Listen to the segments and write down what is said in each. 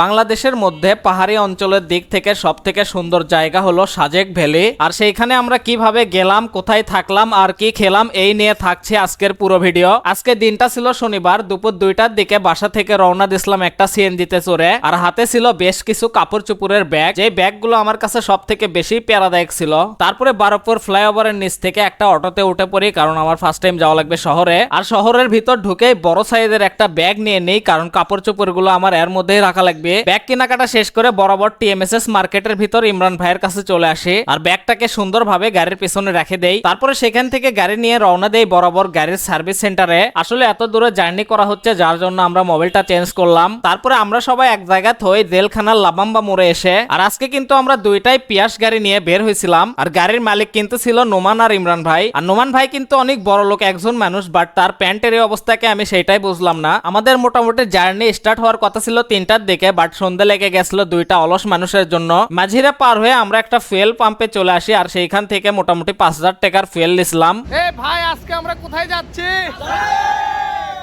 বাংলাদেশের মধ্যে পাহাড়ি অঞ্চলের দিক থেকে সব থেকে সুন্দর জায়গা হলো সাজেক ভ্যালি। আর সেইখানে আমরা কীভাবে গেলাম, কোথায় থাকলাম, আর কি খেলাম, এই নিয়ে থাকছে আজকের পুরো ভিডিও। আজকে দিনটা ছিল শনিবার, দুপুর দুইটার দিকে বাসা থেকে রওনা দিছিলাম একটা সিএনজিতে চড়ে। আর হাতে ছিল বেশ কিছু কাপড় চুপুরের ব্যাগ। যে ব্যাগগুলো আমার কাছে সব থেকে বেশি প্যারাদায়ক ছিল। তারপরে বারোপুর ফ্লাইওভারের নিচ থেকে একটা অটোতে উঠে পড়ি, কারণ আমার ফার্স্ট টাইম যাওয়া লাগবে শহরে। আর শহরের ভিতর ঢুকেই বড় সাইজের একটা ব্যাগ নিয়ে নেই, কারণ কাপড় চোপড়গুলো আমার এর মধ্যেই রাখা লাগবে। ব্যাগ কেনাকাটা শেষ করে বরাবর টিএমএসএস মার্কেটের ভিতর ইমরান ভাইয়ের কাছে চলে আসে আর ব্যাগটাকে সুন্দরভাবে গাড়ির পিছনে রেখে দেই তারপরে সেখান থেকে গাড়ি নিয়ে রওনা দেই বরাবর গাড়ির সার্ভিস সেন্টারে। আসলে এত দূরে জার্নি করা হচ্ছে, যার জন্য আমরা মোবাইলটা চেঞ্জ করলাম। তারপরে আমরা সবাই এক জায়গা থই জেলখানার লাবাম্বা মোড়ে এসে। আর আজকে কিন্তু আমরা দুইটাই পিয়াস গাড়ি নিয়ে বের হয়েছিলাম। আর গাড়ির মালিক কিন্তু ছিল নোমান আর ইমরান ভাই। আর নোমান ভাই কিন্তু অনেক বড় লোক, একজন মানুষ বাট তার প্যান্টের এই অবস্থাকে আমি সেটাই বুঝলাম না। আমাদের মোটামুটি জার্নি স্টার্ট হওয়ার কথা ছিল তিনটার দিকে বাট সন্ধ্যা লেগে গেছিল দুইটা অলস মানুষের জন্য। মাঝিরা পার হয়ে আমরা একটা ফুয়েল পাম্পে চলে আসি আর সেইখান থেকে মোটামুটি পাঁচ হাজার টাকার ফুয়েল নিছিলাম। এ ভাই, আজকে আমরা কোথায় যাচ্ছি?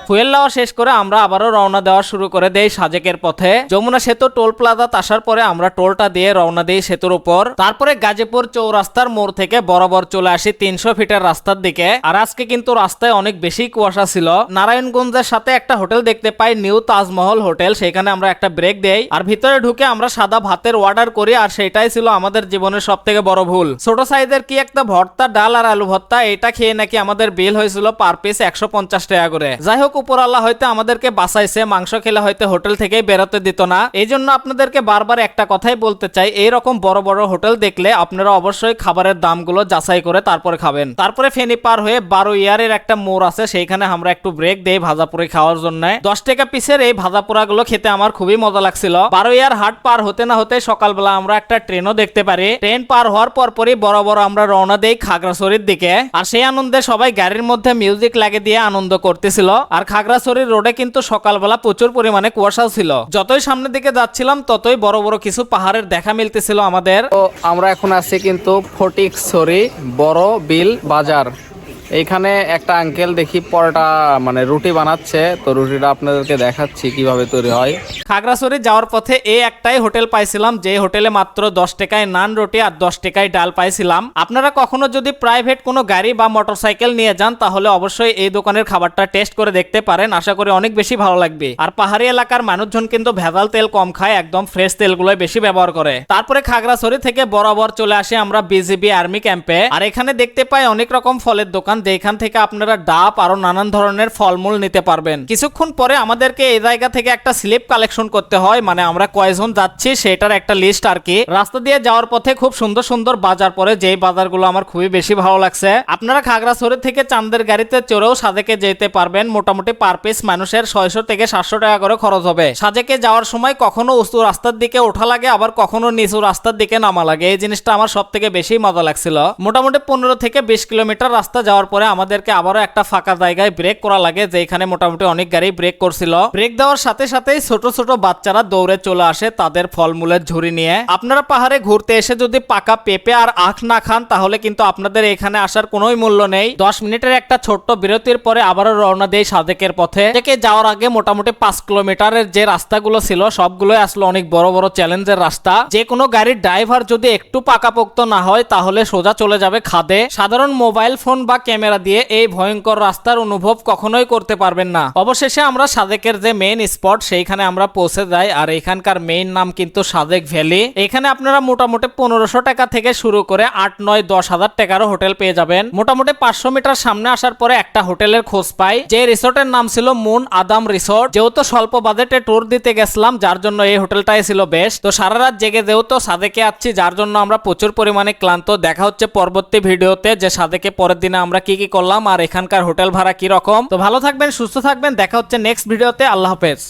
ফুয়েল নেওয়া শেষ করে আমরা আবারও রওনা দেওয়া শুরু করে দেই সাজেকের পথে। যমুনা সেতু, টোল প্লাজাত আসার পরে আমরা টোলটা দিয়ে রওনা দিই সেতুর উপর। তারপরে গাজীপুর চৌরাস্তার মোড় থেকে বরাবর চলে আসি তিনশো ফিটের রাস্তার দিকে। আর আজকে কিন্তু রাস্তায় অনেক বেশি কুয়াশা ছিল। নারায়ণগঞ্জের সাথে একটা হোটেল দেখতে পাই, নিউ তাজমহল হোটেল। সেখানে আমরা একটা ব্রেক দেই। আর ভিতরে ঢুকে আমরা সাদা ভাতের অর্ডার করি, আর সেটাই ছিল আমাদের জীবনের সব থেকে বড় ভুল। ছোট সাইজের কি একটা ভর্তা, ডাল আর আলু ভর্তা, এটা খেয়ে নাকি আমাদের বিল হয়েছিল পার পিস একশো পঞ্চাশ টাকা করে। যাই হোক উপর আল্লাহ হয়তো আমাদেরকে বাঁচাইছে, মাংস খেলে হয়তো হোটেল থেকেই বেরোতে দিত না। এই জন্য আপনাদেরকে বারবার একটা কথাই বলতে চাই এই বড় বড় হোটেল দেখলে আপনারা অবশ্যই খাবারের দামগুলো যাচাই করে তারপরে খাবেন। তারপরে ফেনি পার হয়ে বারো ইয়ারের একটা মোড় আছে, সেইখানে আমরা একটু ব্রেক দেই ভাজাপুরি খাওয়ার জন্য। দশ টাকা পিসের এই ভাজাপুরা গুলো খেতে আমার খুবই মজা লাগছিল। বারো ইয়ার হাট পার হতে না হতে সকালবেলা আমরা একটা ট্রেনও দেখতে পারি। ট্রেন পার হওয়ার পর পরই বড় বড় আমরা রওনা দেই খাগড়াছড়ির দিকে। আর সেই আনন্দে সবাই গাড়ির মধ্যে মিউজিক লাগে দিয়ে আনন্দ করতেছিল। আর খাগড়াছড়ির রোডে কিন্তু সকালবেলা প্রচুর পরিমাণে কুয়াশাও ছিল। যতই সামনের দিকে যাচ্ছিলাম, ততই বড় বড় কিছু পাহাড়ের দেখা মিলতেছিল আমাদের। তো আমরা এখন আছি কিন্তু ফটিকছড়ি বড় বিল বাজার। এইখানে একটা আঙ্কেল দেখি পরোটা মানে রুটি বানাচ্ছে, তো রুটিটা আপনাদেরকে দেখাচ্ছি কীভাবে তৈরি হয়। খাগড়াছড়ি যাওয়ার পথে এই একটাই হোটেল পাইছিলাম, যে হোটেলে মাত্র দশ টাকায় নান রুটি আর দশ টাকায় ডাল পাইছিলাম। আপনারা কখনো যদি প্রাইভেট কোনো গাড়ি বা মোটরসাইকেল নিয়ে যান, তাহলে অবশ্যই এই দোকানের খাবারটা টেস্ট করে দেখতে পারেন। আশা করি অনেক বেশি ভালো লাগবে। আর পাহাড়ি এলাকার মানুষজন কিন্তু ভেজাল তেল কম খায়, একদম ফ্রেশ তেলগুলোই বেশি ব্যবহার করে। তারপরে খাগড়াছড়ি থেকে বরাবর চলে আসে আমরা বিজিবি আর্মি ক্যাম্পে আর এখানে দেখতে পাই অনেক রকম ফলের দোকান যেখান থেকে আপনারা ডাব আরও নানান ধরনের ফলমূল নিতে পারবেন। কিছুক্ষণ পরে আমাদেরকে এই জায়গা থেকে একটা স্লিপ কালেকশন করতে হয় মানে আমরা কয়জন যাচ্ছি সেটার একটা লিস্ট আর কি। রাস্তা দিয়ে যাওয়ার পথে খুব সুন্দর সুন্দর বাজার পরে যেই বাজারগুলো আমার খুবই বেশি ভালো লাগছে। আপনারা খাগড়াছড়ি থেকে চান্দের গাড়িতে চড়েও সাজেকে যেতে পারবেন। মোটামুটি পার পিস মানুষের ছয়শো থেকে সাতশো টাকা করে খরচ হবে। সাজেকে যাওয়ার সময় কখনো উঁচু রাস্তার দিকে ওঠা লাগে, আবার কখনো নিচু রাস্তার দিকে নামা লাগে। এই জিনিসটা আমার সব থেকে বেশি মজা লাগছিল। মোটামুটি পনেরো থেকে বিশ কিলোমিটার রাস্তা যাওয়ার পরে আমাদেরকে আবারও একটা ফাঁকা জায়গায় ব্রেক করা লাগে যেখানে মোটামুটি অনেক গাড়ি ব্রেক করছিল। ব্রেক দেওয়ার সাথে সাথেই ছোট ছোট বাচ্চারা দৌড়ে চলে আসে তাদের ফলমূলের ঝুড়ি নিয়ে। আপনারা পাহাড়ে ঘুরতে এসে যদি পাকা পেঁপে আর আখ না খান, তাহলে কিন্তু আপনাদের এখানে আসার কোনোই মূল্য নেই। দশ মিনিটের একটা ছোট্ট বিরতির পরে আবারও রওনা দেয় সাদেকের পথে। থেকে যাওয়ার আগে মোটামুটি পাঁচ কিলোমিটারের যে রাস্তাগুলো ছিল, সবগুলোই আসলে অনেক বড় বড় চ্যালেঞ্জের রাস্তা। যে কোনো গাড়ির ড্রাইভার যদি একটু পাকাপোক্ত না হয়, তাহলে সোজা চলে যাবে খাদে। সাধারণ মোবাইল ফোন বা ক্যামেরা দিয়ে এই ভয়ঙ্কর রাস্তার অনুভব কখনোই করতে পারবেন না। অবশেষে আমরা সাদেকের যে মেইন স্পট সেইখানে আমরা পৌঁছে যাই। আর এখানকার মেইন নাম কিন্তু সাদেক ভ্যালি এখানে আপনারা মোটামুটি পনেরোশো টাকা থেকে শুরু করে আট, নয়, দশ হাজার টাকারও হোটেল পেয়ে যাবেন। মোটামুটি পাঁচশো মিটার সামনে আসার পরে একটা হোটেলের খোঁজ পাই। যে রিসোর্টের নাম ছিল মুন আদাম রিসোর্ট। যেহেতু স্বল্প বাজেটে ট্যুর দিতে গেছিলাম, যার জন্য এই হোটেলটাই ছিল বেশ তো সারা রাত জেগে যেহেতু সাদেকে আসছি যার জন্য আমরা প্রচুর পরিমাণে ক্লান্ত। দেখা হচ্ছে পরবর্তী ভিডিওতে যে সাদেকে পরের দিনে আমরা কি কি করলাম আর এখানকার হোটেল ভাড়া কি রকম? তো ভালো থাকবেন, সুস্থ থাকবেন, দেখা হচ্ছে নেক্সট ভিডিওতে আল্লাহ হাফেজ।